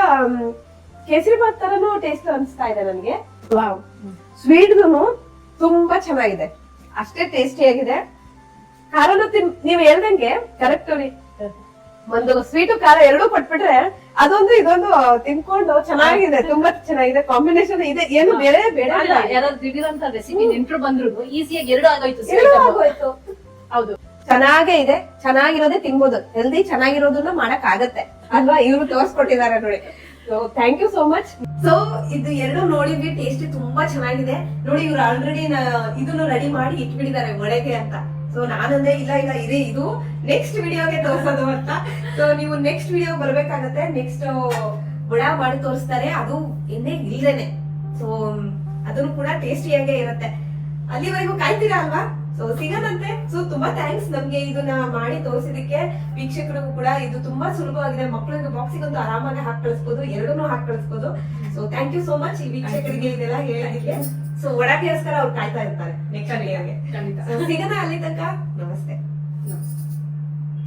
ಮ್, ಕೇಸರಿ ಬಾತ್ ತರನು ಟೇಸ್ಟ್ ಅನಿಸ್ತಾ ಇದೆ ನನಗೆ. ವಾವ್ ಸ್ವೀಟ್ನು ತುಂಬಾ ಚೆನ್ನಾಗಿದೆ. ಅಷ್ಟೇ ಟೇಸ್ಟಿ ಆಗಿದೆ. ಖಾರನು ತಿನ್ ನೀವ್ ಹೇಳ್ದಂಗೆ ಕರೆಕ್ಟ್ ರೀ. ಒಂದು ಸ್ವೀಟು ಖಾರ ಎರಡೂ ಕೊಟ್ಬಿಟ್ರೆ ಅದೊಂದು ಇದೊಂದು ತಿನ್ಕೊಂಡು ಚೆನ್ನಾಗಿದೆ. ತುಂಬಾ ಚೆನ್ನಾಗಿದೆ. ಕಾಂಬಿನೇಷನ್ ಇದೆ. ಏನು ಬೇರೆ ಬೇಡ ಯಾರಾದ್ರೂ ದಿಢೀರಂತ ರೆಸಿಪಿ ನೆಂಟ್ರು ಬಂದ್ರು ಈಸಿಯಾಗಿ ಎರಡು ಆಗೋಯ್ತು. ಹೌದು. ಚೆನ್ನಾಗೇ ಇದೆ. ಚೆನ್ನಾಗಿರೋದೇ ತಿನ್ಬೋದು. ಹೆಲ್ದಿ ಚೆನ್ನಾಗಿರೋದನ್ನ ಮಾಡಕ್ ಆಗತ್ತೆ ಅಲ್ವಾ? ಇವ್ರು ತೋರ್ಸ್ಕೊಟ್ಟಿದ್ದಾರೆ ನೋಡಿ. Thank you so much so ಇದು ಎರಡು ನೋಡಿದ್ವಿ ಟೇಸ್ಟ್ ತುಂಬಾ ಚೆನ್ನಾಗಿದೆ. ನೋಡಿ, ಇವ್ರು ಆಲ್ರೆಡಿ ಇದನ್ನು ರೆಡಿ ಮಾಡಿ ಇಟ್ಬಿಟ್ಟಿದ್ದಾರೆ ಒಳಗೆ ಅಂತ. ಸೊ ನಾನಂದ್ರೆ ಇಲ್ಲ ಇಲ್ಲ, ಇದೆ ಇದು. ನೆಕ್ಸ್ಟ್ ವಿಡಿಯೋಗೆ ತೋರ್ಸೋದು ಅಂತ. ಸೊ ನೀವು ನೆಕ್ಸ್ಟ್ ವಿಡಿಯೋ ಬರ್ಬೇಕಾಗತ್ತೆ. ನೆಕ್ಸ್ಟ್ ಬುಡ ಮಾಡಿ ತೋರಿಸ್ತಾರೆ. ಅದು ಎಣ್ಣೆ ಇಲ್ದೇನೆ. ಸೊ ಅದನ್ನು ಕೂಡ ಟೇಸ್ಟಿಯಾಗೇ ಇರುತ್ತೆ. ಅಲ್ಲಿವರೆಗೂ ಕಾಯ್ತೀರಾ ಅಲ್ವಾ? ಸೊ ಸಿಗದಂತೆ. ಸೊ ತುಂಬಾ ಥ್ಯಾಂಕ್ಸ್ ನಮ್ಗೆ ಇದನ್ನ ಮಾಡಿ ತೋರಿಸಿದಕ್ಕೆ ವೀಕ್ಷಕರಿಗೂ ಕೂಡ ಇದು ತುಂಬಾ ಸುಲಭವಾಗಿದೆ. ಮಕ್ಕಳಿಗೆ ಬಾಕ್ಸಿಗೆ ಅಂತೂ ಆರಾಮಾಗಿ ಹಾಕಿ ಕಳಿಸ್ಬೋದು ಎರಡನ್ನೂ ಹಾಕಿ ಕಳಿಸ್ಬೋದು. So thank you so much ಈ ವೀಕ್ಷಕರಿಗೆ ಇದೆಲ್ಲ ಹೇಳಿದಕ್ಕೆ ಸೊ ಒಳಗೆಗೋಸ್ಕರ ಅವ್ರು ಕಾಯ್ತಾ ಇರ್ತಾರೆ. ನೆಕ್ಸ್ಟ್ ಸಿಗದ ಅಲ್ಲಿ ತನಕ ನಮಸ್ತೆ.